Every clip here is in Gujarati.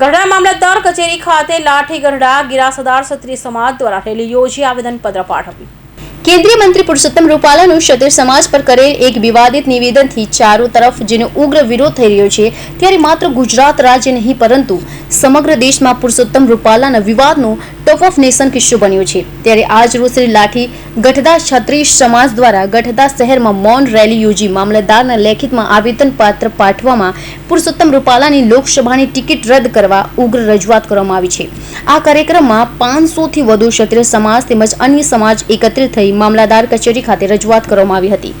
ગઢડા મામલતદાર કચેરી ખાતે લાઠી ગઢડા ગિરાસદાર ક્ષત્રિય સમાજ દ્વારા રેલી યોજી આવેદનપત્ર પાઠવ્યું. કેન્દ્રીય મંત્રી પુરુષોત્તમ રૂપાલાનું ક્ષત્રિય સમાજ પર કરેલ એક વિવાદિત નિવેદનથી ચારો તરફ જેનો ઉગ્ર વિરોધ થઈ રહ્યો છે, ત્યારે માત્ર ગુજરાત રાજ્ય નહીં, પરંતુ સમગ્ર દેશમાં પુરુષોત્તમ રૂપાલાના વિવાદનો ટોપ ઓફ નેશન કિસ્સો બન્યો છે. ત્યારે આજ રોજ શ્રી લાઠી ગઠદા ક્ષત્રિય સમાજ દ્વારા ગઠદા શહેરમાં મૌન રેલી યોજી મામલતદારના લેખિતમાં આવેદન પાત્ર પાઠવવામાં પુરુષોત્તમ રૂપાલાની લોકસભાની ટિકિટ રદ કરવા ઉગ્ર રજૂઆત કરવામાં આવી છે. આ કાર્યક્રમમાં પાંચસોથી વધુ ક્ષત્રિય સમાજ તેમજ અન્ય સમાજ એકત્રિત થઈ મામલાદાર કચેરી ખાતે રજૂઆત કરવામાં આવી હતી.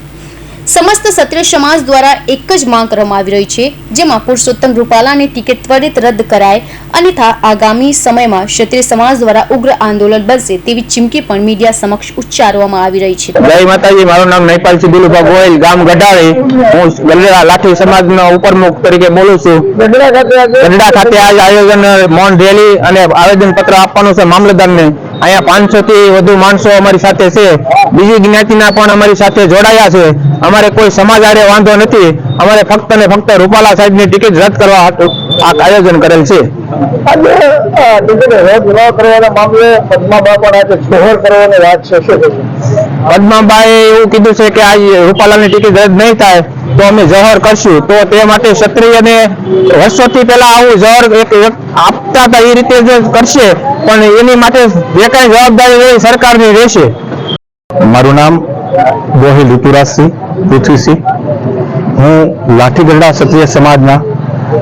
સમસ્ત ક્ષત્રિય સમાજ દ્વારા એક જ માંગ કરવામાં આવી રહી છે, જેમાં પુરુષોત્તમ રૂપાલાની ટિકિટ ત્વરિત રદ કરાય અન્યથા આગામી સમયમાં ક્ષત્રિય સમાજ દ્વારા ઉગ્ર આંદોલન બનશે તેવી ચીમકી પણ મીડિયા સમક્ષ ઉચ્ચારવામાં આવી રહી છે. જય માતાજી, મારું નામ નૈપાલસિંહ દિલુભા ગોયલ ગામ ગઢાળી. હું ગઢડા લાઠી સમાજનો ઉપરમુખ તરીકે બોલું છું. ગઢડા ખાતે આજ આયોજન મૌન રેલી અને આવેદન પત્ર આપવાનું છે મામલતદારને. અહીંયા પાંચસો થી વધુ માણસો અમારી સાથે છે. બીજી જ્ઞાતિના પણ અમારી સાથે જોડાયા છે. અમારે કોઈ સમાજ આડે વાંધો નથી. અમારે ફક્ત ને ફક્ત રૂપાલા સાહેબની ટિકિટ રદ કરવા આયોજન કરેલ છે. આજે ટિકિટ રદ ન કરવાના મામલે પદ્માબા પણ આજે જોહર કરવાની વાત છે? પદ્માબાએ એવું કીધું છે કે આ રૂપાલાની ટિકિટ રદ નહીં થાય, તો અમે જહર કરશું. તો તે માટે ક્ષત્રિયને વર્ષોથી પહેલા આવું જહર એક આપતા હતા એ રીતે કરશે, પણ એની માટે જે કાંઈ જવાબદારી એ સરકારની રહેશે. મારું નામ ગોહિલ ઋતુરાજસિંહ, પૃથ્વીસિંહ. હું લાઠીગઢડા ક્ષત્રિય સમાજના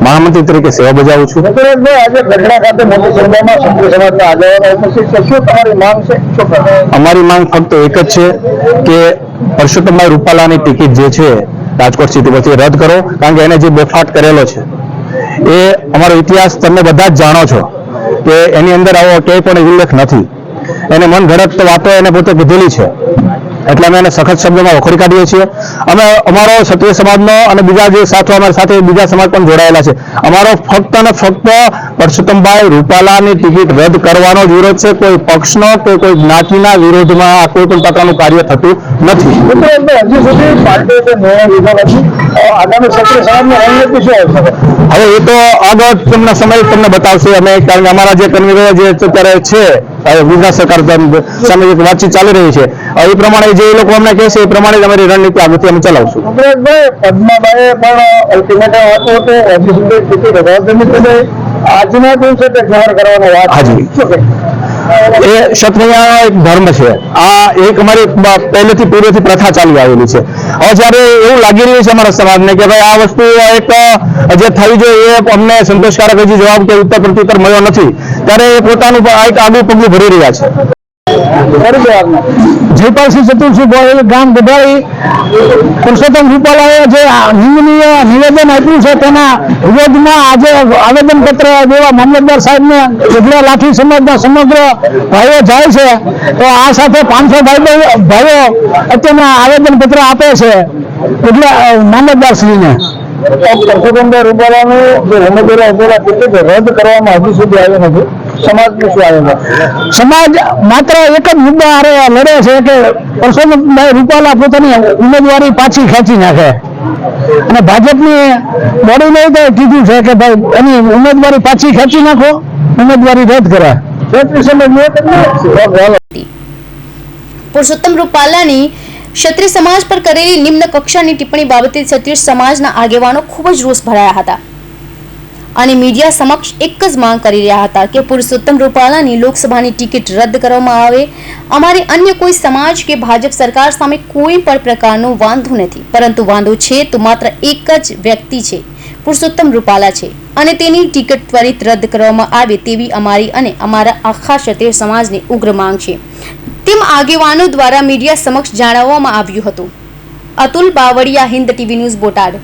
મહામંત્રી તરીકે સેવા બજાવું છું. આજે ગઢડા ખાતે મોટી સંખ્યામાં ક્ષત્રિય સમાજના આગેવાનો ઉપસ્થિત છે. શું તમારી માંગ છે? અમારી માંગ ફક્ત એક જ છે કે પરસોત્તમભાઈ રૂપાલાની ટિકિટ જે છે રાજકોટ સિટી પરથી રદ કરો કારણ કે એને જે બેફાટ કરેલો છે એ અમારો ઇતિહાસ તમે બધા જ જાણો છો કે એની અંદર આવો ક્યાંય પણ ઉલ્લેખ નથી. એને મન ઘડત વાતો એને પોતે કીધેલી છે. એટલે અમે એને સખત શબ્દોમાં વખોડી કાઢીએ છીએ. અમે અમારો ક્ષત્રિય સમાજનો અને બીજા જે સાથો અમારી સાથે બીજા સમાજ પણ જોડાયેલા છે. અમારો ફક્ત અને ફક્ત પરસોત્તમભાઈ રૂપાલાની ટિકિટ રદ કરવાનો જ વિરોધ છે. કોઈ પક્ષનો કે કોઈ જ્ઞાતિના વિરોધમાં આ કોઈ પણ પ્રકારનું કાર્ય થતું નથી. હવે એ તો આગળ તમને સમય તમને બતાવશે. અમે કારણ કે અમારા જે કન્વીનર જે અત્યારે છે ગુજરાત સરકાર સામે એક વાતચીત ચાલી રહી છે. એ પ્રમાણે જે લોકો અમને કહેશે એ પ્રમાણે અમારી રણનીતિ આગળથી અમે ચલાવશું પૃથ્વીરાજભાઈ, પદ્માબાએ પણ અલ્ટિમેટમ આપ્યું હતું હજી સુધી આજના દિવસે તે જાહેર કરવાનો વાત. હાજી. એ ક્ષત્રિય એક ધર્મ છે આ એક અમારી પહેલેથી પૂર્વથી પ્રથા ચાલી આવેલી છે હવે જ્યારે એવું લાગી રહ્યું છે અમારા સમાજને કે ભાઈ આ વસ્તુ એક જે થવી જોઈએ એ અમને સંતોષકારક હજી જવાબ કે ઉત્તર પ્રત્યુત્તર મળ્યો નથી ત્યારે એ પોતાનું આ એક આગવું પગલું ભરી રહ્યા છે. જયપાલસિંહ ચતુરસિંહ ગોહિલ ગામ ગઢાળી પુરુષોત્તમ રૂપાલાએ જે નિંદનીય નિવેદન આપ્યું છે તેના વિરોધમાં આજે આવેદન પત્ર દેવા મામલતદાર સાહેબને ગઢડા લાઠી સમાજના સમગ્ર ભાઈઓ જાય છે. તો આ સાથે પાંચસો ભાઈઓ ભાઈઓ અત્યારના આવેદન પત્ર આપે છે. ગઢડા મામલતદાર શ્રીને પરસોત્તમભાઈ રૂપાલાનું જે ટિકિટ રદ કરવામાં હજુ સુધી આવ્યો નથી. સમાજનું શું આયોજન સમાજ માત્ર એક જ મુદ્દા હારે લડે છે કે પરસોત્તમભાઈ રૂપાલા પોતાની ઉમેદવારી પાછી ખેંચી નાખે. અને ભાજપની બોડીને તો કીધું છે કે ભાઈ એની ઉમેદવારી પાછી ખેંચી નાખો, ઉમેદવારી રદ કરે. પુરુષોત્તમ રૂપાલાની ક્ષત્રિય સમાજ પર કરેલી નિમ્ન કક્ષાની ટિપ્પણી બાબતે ક્ષત્રિય સમાજના આગેવાનો ખૂબ જ રોષ ભરાયા હતા. અને મીડિયા સમક્ષ એક જ માંગ કરી રહ્યા હતા કે પુરુષોત્તમ રૂપાલાની લોકસભાની ટિકિટ રદ કરવામાં આવે. અમારે અન્ય કોઈ સમાજ કે ભાજપ સરકાર સામે કોઈ પણ પ્રકારનો વાંધો નથી. પરંતુ વાંધો છે તો માત્ર એક જ વ્યક્તિ છે. પુરુષોત્તમ રૂપાલા છે. અને તેની ટિકિટ ત્વરિત રદ કરવામાં આવે તેવી અમારી અને અમારા આખા ક્ષત્રિય સમાજની ઉગ્ર માંગ છે. તેમ આગેવાનો દ્વારા મીડિયા સમક્ષ જણાવવામાં આવ્યું હતું. Atul Bavaliya, Hind TV news Botad.